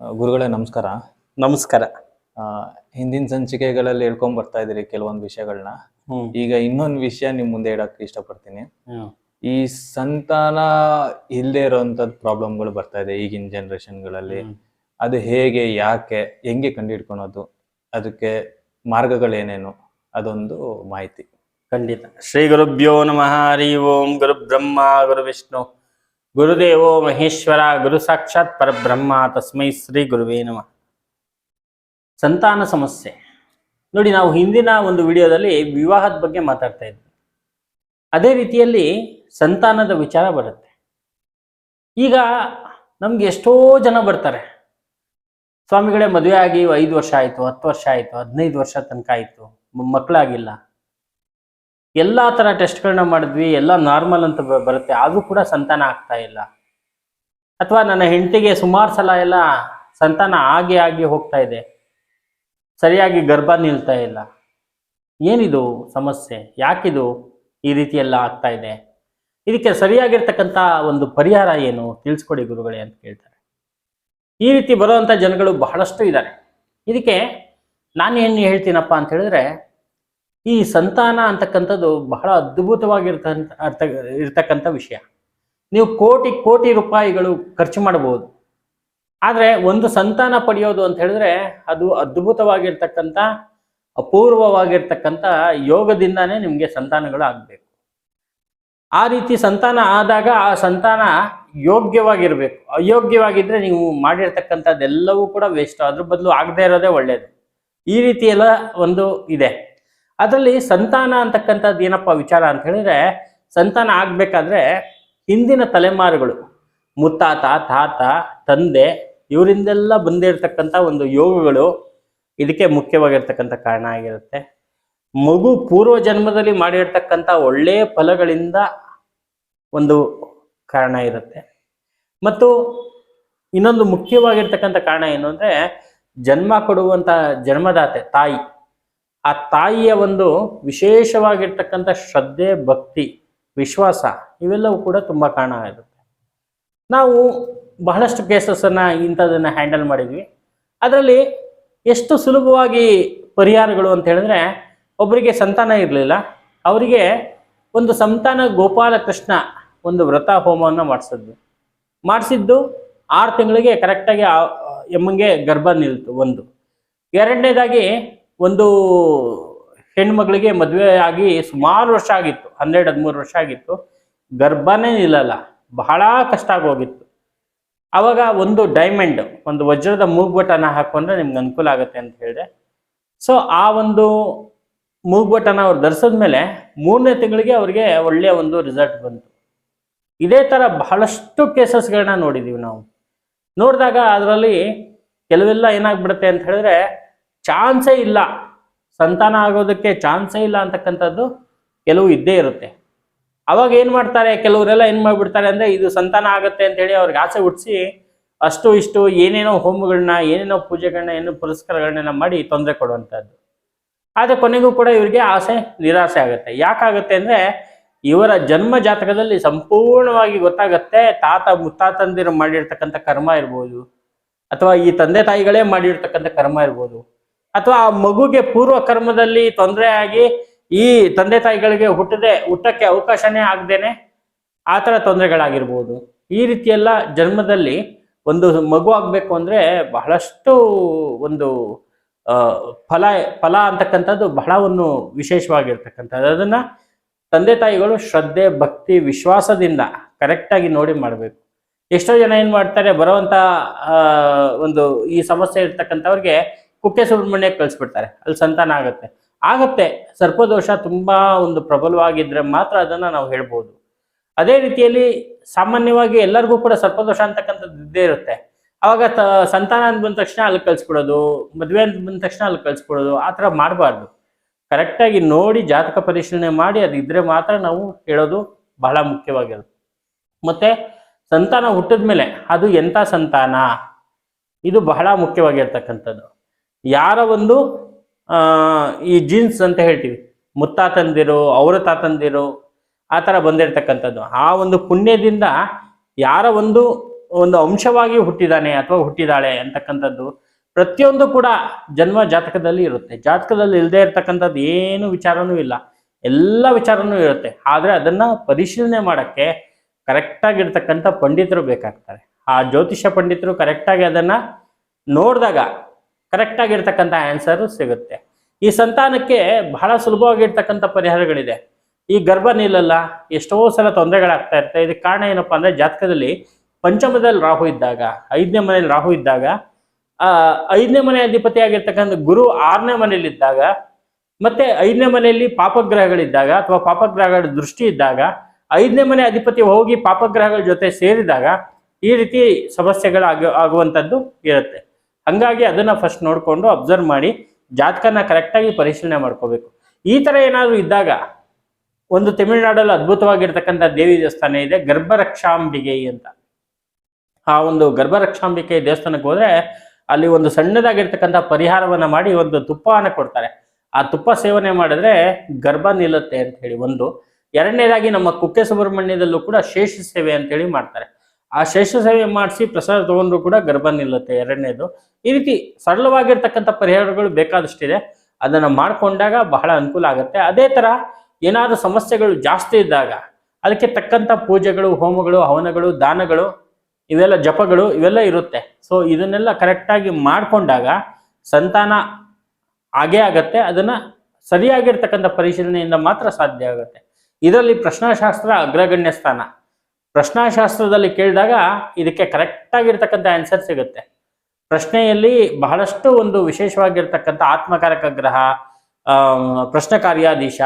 ಗುರುಗಳೇ ನಮಸ್ಕಾರ. ನಮಸ್ಕಾರ. ಹಿಂದಿನ ಸಂಚಿಕೆಗಳಲ್ಲಿ ಹೇಳ್ಕೊಂಡ್ ಬರ್ತಾ ಇದ್ದೀರಿ ಕೆಲವೊಂದು ವಿಷಯಗಳನ್ನ ಈಗ ಇನ್ನೊಂದು ವಿಷಯ ನಿಮ್ ಮುಂದೆ ಇಡಕ್ಕೆ ಇಷ್ಟಪಡ್ತೀನಿ. ಈ ಸಂತಾನ ಇಲ್ಲದೆ ಇರೋಂಥದ್ದು ಪ್ರಾಬ್ಲಮ್ಗಳು ಬರ್ತಾ ಇದೆ ಈಗಿನ ಜನರೇಷನ್ಗಳಲ್ಲಿ. ಅದು ಹೇಗೆ ಯಾಕೆ ಹೆಂಗೆ ಕಂಡುಹಿಡ್ಕೊಳೋದು ಅದಕ್ಕೆ ಮಾರ್ಗಗಳೇನೇನು ಅದೊಂದು ಮಾಹಿತಿ. ಖಂಡಿತ. ಶ್ರೀ ಗುರುಭ್ಯೋ ನಮಃ ಹರಿ ಓಂ ಗುರು ಬ್ರಹ್ಮ ಗುರು ವಿಷ್ಣು ಗುರುದೇವೋ ಮಹೇಶ್ವರ, ಗುರು ಸಾಕ್ಷಾತ್ ಪರಬ್ರಹ್ಮ, ತಸ್ಮೈ ಶ್ರೀ ಗುರುವೇ ನಮಃ. ಸಂತಾನ ಸಮಸ್ಯೆ. ನೋಡಿ, ನಾವು ಹಿಂದಿನ ಒಂದು ವಿಡಿಯೋದಲ್ಲಿ ವಿವಾಹದ ಬಗ್ಗೆ ಮಾತಾಡ್ತಾ ಇದ್ವಿ. ಅದೇ ರೀತಿಯಲ್ಲಿ ಸಂತಾನದ ವಿಚಾರ ಬರುತ್ತೆ. ಈಗ ನಮ್ಗೆ ಎಷ್ಟೋ ಜನ ಬರ್ತಾರೆ. ಸ್ವಾಮಿಗಳೇ ಮದುವೆ ಆಗಿ ಐದು ವರ್ಷ ಆಯಿತು, ಹತ್ತು ವರ್ಷ ಆಯಿತು, ಹದಿನೈದು ವರ್ಷ ತನಕ ಆಯಿತು, ಮಕ್ಕಳಾಗಿಲ್ಲ. ಎಲ್ಲ ಥರ ಟೆಸ್ಟ್ಗಳನ್ನ ಮಾಡಿದ್ವಿ, ಎಲ್ಲ ನಾರ್ಮಲ್ ಅಂತ ಬರುತ್ತೆ. ಆದರೂ ಕೂಡ ಸಂತಾನ ಆಗ್ತಾ ಇಲ್ಲ. ಅಥವಾ ನನ್ನ ಹೆಂಡತಿಗೆ ಸುಮಾರು ಸಲ ಎಲ್ಲ ಸಂತಾನ ಆಗಿ ಆಗಿ ಹೋಗ್ತಾ ಇದೆ. ಸರಿಯಾಗಿ ಗರ್ಭ ನಿಲ್ತಾ ಇಲ್ಲ. ಏನಿದು ಸಮಸ್ಯೆ? ಯಾಕಿದು ಈ ರೀತಿ ಎಲ್ಲ ಆಗ್ತಾ ಇದೆ? ಇದಕ್ಕೆ ಸರಿಯಾಗಿರ್ತಕ್ಕಂಥ ಒಂದು ಪರಿಹಾರ ಏನು? ತಿಳಿಸ್ಕೊಡಿ ಗುರುಗಳೇ ಅಂತ ಕೇಳ್ತಾರೆ. ಈ ರೀತಿ ಬರುವಂಥ ಜನಗಳು ಬಹಳಷ್ಟು ಇದ್ದಾರೆ. ಇದಕ್ಕೆ ನಾನು ಏನು ಹೇಳ್ತೀನಪ್ಪ ಅಂತ ಹೇಳಿದ್ರೆ ಈ ಸಂತಾನ ಅಂತಕ್ಕಂಥದ್ದು ಬಹಳ ಅದ್ಭುತವಾಗಿರ್ತಂಥ ಅರ್ಥ, ಇರ್ತಕ್ಕಂಥ ವಿಷಯ. ನೀವು ಕೋಟಿ ಕೋಟಿ ರೂಪಾಯಿಗಳು ಖರ್ಚು ಮಾಡಬಹುದು ಆದರೆ ಒಂದು ಸಂತಾನ ಪಡೆಯೋದು ಅಂತ ಹೇಳಿದ್ರೆ ಅದು ಅದ್ಭುತವಾಗಿರ್ತಕ್ಕಂಥ, ಅಪೂರ್ವವಾಗಿರ್ತಕ್ಕಂಥ ಯೋಗದಿಂದಾನೇ ನಿಮಗೆ ಸಂತಾನಗಳು ಆಗಬೇಕು. ಆ ರೀತಿ ಸಂತಾನ ಆದಾಗ ಆ ಸಂತಾನ ಯೋಗ್ಯವಾಗಿರಬೇಕು. ಅಯೋಗ್ಯವಾಗಿದ್ರೆ ನೀವು ಮಾಡಿರ್ತಕ್ಕಂಥದ್ದೆಲ್ಲವೂ ಕೂಡ ವೇಸ್ಟ್ ಅದ್ರ ಬದಲು ಆಗದೆ ಇರೋದೇ ಒಳ್ಳೆಯದು ಈ ರೀತಿಯೆಲ್ಲ ಒಂದು ಇದೆ. ಅದರಲ್ಲಿ ಸಂತಾನ ಅಂತಕ್ಕಂಥದ್ದು ಏನಪ್ಪ ವಿಚಾರ ಅಂತ ಹೇಳಿದ್ರೆ, ಸಂತಾನ ಆಗ್ಬೇಕಾದ್ರೆ ಹಿಂದಿನ ತಲೆಮಾರುಗಳು, ಮುತ್ತಾತ, ತಾತ, ತಂದೆ, ಇವರಿಂದೆಲ್ಲ ಬಂದಿರತಕ್ಕಂಥ ಒಂದು ಯೋಗಗಳು ಇದಕ್ಕೆ ಮುಖ್ಯವಾಗಿರ್ತಕ್ಕಂಥ ಕಾರಣ ಆಗಿರುತ್ತೆ. ಮಗು ಪೂರ್ವ ಜನ್ಮದಲ್ಲಿ ಮಾಡಿರ್ತಕ್ಕಂಥ ಒಳ್ಳೆಯ ಫಲಗಳಿಂದ ಒಂದು ಕಾರಣ ಇರುತ್ತೆ. ಮತ್ತು ಇನ್ನೊಂದು ಮುಖ್ಯವಾಗಿರ್ತಕ್ಕಂಥ ಕಾರಣ ಏನು ಅಂದರೆ, ಜನ್ಮ ಕೊಡುವಂಥ ಜನ್ಮದಾತೆ ತಾಯಿ. ಆ ತಾಯಿಯ ಒಂದು ವಿಶೇಷವಾಗಿರ್ತಕ್ಕಂಥ ಶ್ರದ್ಧೆ, ಭಕ್ತಿ, ವಿಶ್ವಾಸ ಇವೆಲ್ಲವೂ ಕೂಡ ತುಂಬ ಕಾರಣ ಇರುತ್ತೆ ನಾವು ಬಹಳಷ್ಟು ಕೇಸಸನ್ನು ಇಂಥದನ್ನು ಹ್ಯಾಂಡಲ್ ಮಾಡಿದ್ವಿ. ಅದರಲ್ಲಿ ಎಷ್ಟು ಸುಲಭವಾಗಿ ಪರಿಹಾರಗಳು ಅಂತ ಹೇಳಿದ್ರೆ ಒಬ್ಬರಿಗೆ ಸಂತಾನ ಇರಲಿಲ್ಲ. ಅವರಿಗೆ ಒಂದು ಸಂತಾನ ಗೋಪಾಲಕೃಷ್ಣ ಒಂದು ವ್ರತ ಹೋಮವನ್ನು ಮಾಡಿಸಿದ್ವಿ. ಮಾಡಿಸಿದ್ದು ಆರು ತಿಂಗಳಿಗೆ ಕರೆಕ್ಟಾಗಿ ಎಮ್ಮಂಗೆ ಗರ್ಭ ನಿಲ್ತು ಒಂದು. ಎರಡನೇದಾಗಿ ಒಂದು ಹೆಣ್ಮಗಳಿಗೆ ಮದುವೆ ಆಗಿ ಸುಮಾರು ವರ್ಷ ಆಗಿತ್ತು, ಹನ್ನೆರಡು, ಹದಿಮೂರು ವರ್ಷ ಆಗಿತ್ತು. ಗರ್ಭನೇ ನಿಲ್ಲಲ್ಲ ಬಹಳ ಕಷ್ಟ ಆಗೋಗಿತ್ತು. ಅವಾಗ ಒಂದು ಡೈಮಂಡ್ ಒಂದು ವಜ್ರದ ಮೂಗ್ಬಟನ ಹಾಕೊಂಡ್ರೆ ನಿಮ್ಗೆ ಅನುಕೂಲ ಆಗುತ್ತೆ ಅಂತ ಹೇಳಿದೆ. ಸೊ ಆ ಒಂದು ಮೂಗ್ಬಟನ ಅವ್ರು ಧರಿಸಿದ ಮೇಲೆ ಮೂರನೇ ತಿಂಗಳಿಗೆ ಅವ್ರಿಗೆ ಒಳ್ಳೆಯ ಒಂದು ರಿಸಲ್ಟ್ ಬಂತು. ಇದೇ ಥರ ಬಹಳಷ್ಟು ಕೇಸಸ್ಗಳನ್ನ ನೋಡಿದ್ದೀವಿ ನಾವು. ನೋಡಿದಾಗ ಅದರಲ್ಲಿ ಕೆಲವೆಲ್ಲ ಏನಾಗ್ಬಿಡುತ್ತೆ ಅಂತ ಹೇಳಿದ್ರೆ ಚಾನ್ಸೇ ಇಲ್ಲ. ಸಂತಾನ ಆಗೋದಕ್ಕೆ ಚಾನ್ಸೇ ಇಲ್ಲ ಅಂತಕ್ಕಂಥದ್ದು ಕೆಲವು ಇದ್ದೇ ಇರುತ್ತೆ. ಅವಾಗ ಏನು ಮಾಡ್ತಾರೆ? ಕೆಲವರೆಲ್ಲ ಏನು ಮಾಡಿಬಿಡ್ತಾರೆ ಅಂದರೆ ಇದು ಸಂತಾನ ಆಗುತ್ತೆ ಅಂತ ಹೇಳಿ ಅವ್ರಿಗೆ ಆಸೆ ಹುಟ್ಟಿಸಿ ಅಷ್ಟು ಇಷ್ಟು ಏನೇನೋ ಹೋಮಗಳನ್ನ, ಏನೇನೋ ಪೂಜೆಗಳನ್ನ ಏನೋ ಪುರಸ್ಕಾರಗಳನ್ನೆಲ್ಲ ಮಾಡಿ ತೊಂದರೆ ಕೊಡುವಂಥದ್ದು. ಆದರೆ ಕೊನೆಗೂ ಕೂಡ ಇವರಿಗೆ ಆಸೆ, ನಿರಾಸೆ ಆಗುತ್ತೆ. ಯಾಕಾಗುತ್ತೆ ಅಂದರೆ ಇವರ ಜನ್ಮ ಜಾತಕದಲ್ಲಿ ಸಂಪೂರ್ಣವಾಗಿ ಗೊತ್ತಾಗತ್ತೆ ತಾತ ಮುತ್ತಾತಂದಿರು ಮಾಡಿರ್ತಕ್ಕಂಥ ಕರ್ಮ ಇರ್ಬೋದು, ಅಥವಾ ಈ ತಂದೆ ತಾಯಿಗಳೇ ಮಾಡಿರ್ತಕ್ಕಂಥ ಕರ್ಮ ಇರ್ಬೋದು. ಅಥವಾ ಆ ಮಗುಗೆ ಪೂರ್ವ ಕರ್ಮದಲ್ಲಿ ತೊಂದರೆ ಆಗಿ ಈ ತಂದೆ ತಾಯಿಗಳಿಗೆ ಹುಟ್ಟದೆ, ಹುಟ್ಟಕ್ಕೆ ಅವಕಾಶನೇ ಆಗದೇನೆ ಆ ಥರ ತೊಂದರೆಗಳಾಗಿರ್ಬೋದು. ಈ ರೀತಿಯೆಲ್ಲ ಜನ್ಮದಲ್ಲಿ ಒಂದು ಮಗು ಆಗಬೇಕು ಅಂದರೆ ಬಹಳಷ್ಟು ಒಂದು ಫಲ ಫಲ ಅಂತಕ್ಕಂಥದ್ದು ಬಹಳ ಒಂದು ವಿಶೇಷವಾಗಿರ್ತಕ್ಕಂಥದ್ದು. ಅದನ್ನು ತಂದೆ ತಾಯಿಗಳು ಶ್ರದ್ಧೆ, ಭಕ್ತಿ, ವಿಶ್ವಾಸದಿಂದ ಕರೆಕ್ಟಾಗಿ ನೋಡಿ ಮಾಡಬೇಕು. ಎಷ್ಟೋ ಜನ ಏನು ಮಾಡ್ತಾರೆ ಬರೋವಂಥ ಒಂದು ಈ ಸಮಸ್ಯೆ ಇರ್ತಕ್ಕಂಥವ್ರಿಗೆ ಕುಕ್ಕೆ ಸುಬ್ರಹ್ಮಣ್ಯ ಕಳಿಸ್ಬಿಡ್ತಾರೆ. ಅಲ್ಲಿ ಸಂತಾನ ಆಗುತ್ತೆ. ಆಗತ್ತೆ. ಸರ್ಪದೋಷ ತುಂಬಾ ಒಂದು ಪ್ರಬಲವಾಗಿದ್ರೆ ಮಾತ್ರ ಅದನ್ನ ನಾವು ಹೇಳ್ಬೋದು. ಅದೇ ರೀತಿಯಲ್ಲಿ ಸಾಮಾನ್ಯವಾಗಿ ಎಲ್ಲರಿಗೂ ಕೂಡ ಸರ್ಪದೋಷ ಅಂತಕ್ಕಂಥದ್ದು ಇದ್ದೇ ಇರುತ್ತೆ. ಅವಾಗ ಸಂತಾನ ಅಂತ ಬಂದ ತಕ್ಷಣ ಅಲ್ಲಿ ಕಳಿಸ್ಬಿಡೋದು, ಮದುವೆ ಅಂತ ಬಂದ ತಕ್ಷಣ ಅಲ್ಲಿ ಕಳಿಸ್ಬಿಡೋದು, ಆ ಥರ ಮಾಡಬಾರ್ದು. ಕರೆಕ್ಟಾಗಿ ನೋಡಿ ಜಾತಕ ಪರಿಶೀಲನೆ ಮಾಡಿ ಅದು ಇದ್ರೆ ಮಾತ್ರ ನಾವು ಹೇಳೋದು ಬಹಳ ಮುಖ್ಯವಾಗಿರುತ್ತೆ. ಮತ್ತೆ ಸಂತಾನ ಹುಟ್ಟಿದ ಮೇಲೆ ಅದು ಎಂಥ ಸಂತಾನ? ಇದು ಬಹಳ ಮುಖ್ಯವಾಗಿರ್ತಕ್ಕಂಥದ್ದು. ಯಾರ ಒಂದು ಈ ಜೀನ್ಸ್ ಅಂತ ಹೇಳ್ತೀವಿ. ಮುತ್ತಾತಂದಿರು, ಅವರ ತಾತಂದಿರು, ಆ ಥರ ಬಂದಿರತಕ್ಕಂಥದ್ದು. ಆ ಒಂದು ಪುಣ್ಯದಿಂದ ಯಾರ ಒಂದು ಒಂದು ಅಂಶವಾಗಿ ಹುಟ್ಟಿದಾನೆ ಅಥವಾ ಹುಟ್ಟಿದಾಳೆ ಅಂತಕ್ಕಂಥದ್ದು ಪ್ರತಿಯೊಂದು ಕೂಡ ಜನ್ಮ ಜಾತಕದಲ್ಲಿ ಇರುತ್ತೆ. ಜಾತಕದಲ್ಲಿ ಇಲ್ಲದೆ ಇರತಕ್ಕಂಥದ್ದು ಏನು ವಿಚಾರನೂ ಇಲ್ಲ. ಎಲ್ಲ ವಿಚಾರನೂ ಇರುತ್ತೆ. ಆದರೆ ಅದನ್ನ ಪರಿಶೀಲನೆ ಮಾಡಕ್ಕೆ ಕರೆಕ್ಟಾಗಿರ್ತಕ್ಕಂಥ ಪಂಡಿತರು ಬೇಕಾಗ್ತಾರೆ. ಆ ಜ್ಯೋತಿಷ ಪಂಡಿತರು ಕರೆಕ್ಟಾಗಿ ಅದನ್ನ ನೋಡಿದಾಗ ಕರೆಕ್ಟಾಗಿರ್ತಕ್ಕಂಥ ಆನ್ಸರ್ ಸಿಗುತ್ತೆ. ಈ ಸಂತಾನಕ್ಕೆ ಬಹಳ ಸುಲಭವಾಗಿರ್ತಕ್ಕಂಥ ಪರಿಹಾರಗಳಿದೆ. ಈ ಗರ್ಭ ನಿಲ್ಲಲ್ಲ ಎಷ್ಟೋ ಸಲ ತೊಂದರೆಗಳಾಗ್ತಾ ಇರ್ತವೆ ಇದಕ್ಕೆ ಕಾರಣ ಏನಪ್ಪಾ ಅಂದ್ರೆ ಜಾತಕದಲ್ಲಿ ಪಂಚಮದಲ್ಲಿ ರಾಹು ಇದ್ದಾಗ, ಐದನೇ ಮನೆಯಲ್ಲಿ ರಾಹು ಇದ್ದಾಗ, ಆ, ಐದನೇ ಮನೆ ಅಧಿಪತಿ ಆಗಿರ್ತಕ್ಕಂಥ ಗುರು ಆರನೇ ಮನೆಯಲ್ಲಿ ಇದ್ದಾಗ, ಮತ್ತೆ ಐದನೇ ಮನೆಯಲ್ಲಿ ಪಾಪಗ್ರಹಗಳಿದ್ದಾಗ ಅಥವಾ ಪಾಪಗ್ರಹಗಳ ದೃಷ್ಟಿ ಇದ್ದಾಗ, ಐದನೇ ಮನೆ ಅಧಿಪತಿ ಹೋಗಿ ಪಾಪಗ್ರಹಗಳ ಜೊತೆ ಸೇರಿದಾಗ ಈ ರೀತಿ ಸಮಸ್ಯೆಗಳು ಆಗ, ಆಗುವಂಥದ್ದು ಇರುತ್ತೆ. ಹಂಗಾಗಿ ಅದನ್ನ ಫಸ್ಟ್ ನೋಡಿಕೊಂಡು ಅಬ್ಸರ್ವ್ ಮಾಡಿ ಜಾತಕನ ಕರೆಕ್ಟಾಗಿ ಪರಿಶೀಲನೆ ಮಾಡ್ಕೋಬೇಕು. ಈ ತರ ಏನಾದರೂ ಇದ್ದಾಗ ಒಂದು ತಮಿಳುನಾಡಲ್ಲಿ ಅದ್ಭುತವಾಗಿರ್ತಕ್ಕಂಥ ದೇವಿ ದೇವಸ್ಥಾನ ಇದೆ ಗರ್ಭರಕ್ಷಾಂಬಿಗೆ ಅಂತ. ಆ ಒಂದು ಗರ್ಭರಕ್ಷಾಂಬಿಕೆ ದೇವಸ್ಥಾನಕ್ಕೆ ಹೋದ್ರೆ ಅಲ್ಲಿ ಒಂದು ಸಣ್ಣದಾಗಿರ್ತಕ್ಕಂಥ ಪರಿಹಾರವನ್ನ ಮಾಡಿ ಒಂದು ತುಪ್ಪವನ್ನು ಕೊಡ್ತಾರೆ. ಆ ತುಪ್ಪ ಸೇವನೆ ಮಾಡಿದ್ರೆ ಗರ್ಭ ನಿಲ್ಲುತ್ತೆ ಅಂತ ಹೇಳಿ ಒಂದು. ಎರಡನೇದಾಗಿ ನಮ್ಮ ಕುಕ್ಕೆ ಸುಬ್ರಹ್ಮಣ್ಯದಲ್ಲೂ ಕೂಡ ಶೇಷ ಸೇವೆ ಅಂತ ಹೇಳಿ ಮಾಡ್ತಾರೆ. ಆ ಶೇಷ ಸೇವೆ ಮಾಡಿಸಿ ಪ್ರಸಾದ ತಗೊಂಡ್ರು ಕೂಡ ಗರ್ಭ ನಿಲ್ಲುತ್ತೆ ಎರಡನೇದು. ಈ ರೀತಿ ಸರಳವಾಗಿರ್ತಕ್ಕಂಥ ಪರಿಹಾರಗಳು ಬೇಕಾದಷ್ಟಿದೆ. ಅದನ್ನ ಮಾಡಿಕೊಂಡಾಗ ಬಹಳ ಅನುಕೂಲ ಆಗುತ್ತೆ. ಅದೇ ತರ ಏನಾದರೂ ಸಮಸ್ಯೆಗಳು ಜಾಸ್ತಿ ಇದ್ದಾಗ ಅದಕ್ಕೆ ತಕ್ಕಂಥ ಪೂಜೆಗಳು, ಹೋಮಗಳು, ಹವನಗಳು, ದಾನಗಳು, ಇವೆಲ್ಲ ಜಪಗಳು ಇವೆಲ್ಲ ಇರುತ್ತೆ. ಸೊ ಇದನ್ನೆಲ್ಲ ಕರೆಕ್ಟಾಗಿ ಮಾಡಿಕೊಂಡಾಗ ಸಂತಾನ ಆಗೇ ಆಗತ್ತೆ. ಅದನ್ನ ಸರಿಯಾಗಿರ್ತಕ್ಕಂಥ ಪರಿಶೀಲನೆಯಿಂದ ಮಾತ್ರ ಸಾಧ್ಯ ಆಗುತ್ತೆ. ಇದರಲ್ಲಿ ಪ್ರಶ್ನಾಶಾಸ್ತ್ರ ಅಗ್ರಗಣ್ಯ ಸ್ಥಾನ ಪ್ರಶ್ನಾಶಾಸ್ತ್ರದಲ್ಲಿ ಕೇಳಿದಾಗ ಇದಕ್ಕೆ ಕರೆಕ್ಟಾಗಿರ್ತಕ್ಕಂಥ ಆನ್ಸರ್ ಸಿಗುತ್ತೆ. ಪ್ರಶ್ನೆಯಲ್ಲಿ ಬಹಳಷ್ಟು ಒಂದು ವಿಶೇಷವಾಗಿರ್ತಕ್ಕಂಥ ಆತ್ಮಕಾರಕ ಗ್ರಹ ಪ್ರಶ್ನ ಕಾರ್ಯಾಧೀಶ,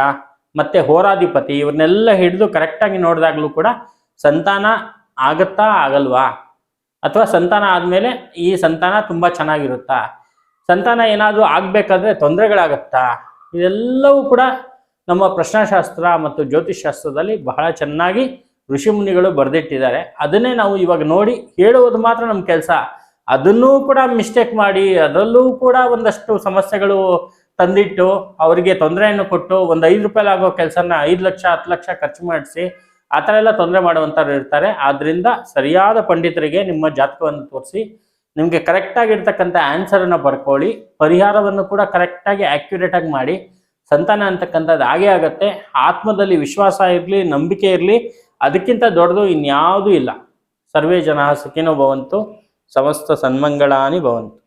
ಮತ್ತೆ ಹೋರಾಧಿಪತಿ ಇವನ್ನೆಲ್ಲ ಹಿಡಿದು ಕರೆಕ್ಟಾಗಿ ನೋಡಿದಾಗಲೂ ಕೂಡ ಸಂತಾನ ಆಗತ್ತಾ ಆಗಲ್ವಾ? ಅಥವಾ ಸಂತಾನ ಆದಮೇಲೆ ಈ ಸಂತಾನ ತುಂಬಾ ಚೆನ್ನಾಗಿರುತ್ತಾ? ಸಂತಾನ ಏನಾದರೂ ಆಗ್ಬೇಕಾದ್ರೆ ತೊಂದರೆಗಳಾಗತ್ತಾ? ಇದೆಲ್ಲವೂ ಕೂಡ ನಮ್ಮ ಪ್ರಶ್ನಾಶಾಸ್ತ್ರ ಮತ್ತು ಜ್ಯೋತಿಷ್ಶಾಸ್ತ್ರದಲ್ಲಿ ಬಹಳ ಚೆನ್ನಾಗಿ ಋಷಿಮುನಿಗಳು ಬರೆದಿಟ್ಟಿದ್ದಾರೆ. ಅದನ್ನೇ ನಾವು ಇವಾಗ ನೋಡಿ ಹೇಳುವುದು ಮಾತ್ರ ನಮ್ಮ ಕೆಲಸ. ಅದನ್ನೂ ಕೂಡ ಮಿಸ್ಟೇಕ್ ಮಾಡಿ, ಅದರಲ್ಲೂ ಕೂಡ ಒಂದಷ್ಟು ಸಮಸ್ಯೆಗಳು ತಂದಿಟ್ಟು ಅವರಿಗೆ ತೊಂದರೆಯನ್ನು ಕೊಟ್ಟು ಒಂದು ಐದು ರೂಪಾಯಿ ಆಗೋ ಕೆಲಸನ ಐದು ಲಕ್ಷ, ಹತ್ತು ಲಕ್ಷ ಖರ್ಚು ಮಾಡಿಸಿ ಆ ಥರ ಎಲ್ಲ ತೊಂದರೆ ಮಾಡುವಂಥವ್ರು ಇರ್ತಾರೆ. ಆದ್ರಿಂದ ಸರಿಯಾದ ಪಂಡಿತರಿಗೆ ನಿಮ್ಮ ಜಾತಕವನ್ನು ತೋರಿಸಿ, ನಿಮಗೆ ಕರೆಕ್ಟಾಗಿರ್ತಕ್ಕಂಥ ಆನ್ಸರನ್ನು ಬರ್ಕೊಳ್ಳಿ ಪರಿಹಾರವನ್ನು ಕೂಡ ಕರೆಕ್ಟಾಗಿ ಆ್ಯಕ್ಯುರೇಟಾಗಿ ಮಾಡಿ, ಸಂತಾನ ಅಂತಕ್ಕಂಥದ್ದು ಆಗೇ ಆಗುತ್ತೆ. ಆತ್ಮದಲ್ಲಿ ವಿಶ್ವಾಸ ಇರಲಿ, ನಂಬಿಕೆ ಇರಲಿ ಅದಕ್ಕಿಂತ ದೊಡ್ಡದು ಇನ್ಯಾವುದೂ ಇಲ್ಲ. ಸರ್ವೇ ಜನ ಸುಖಿನೋ ಭವಂತು ಸಮಸ್ತ ಸನ್ಮಂಗಳಾನಿ ಭವಂತು.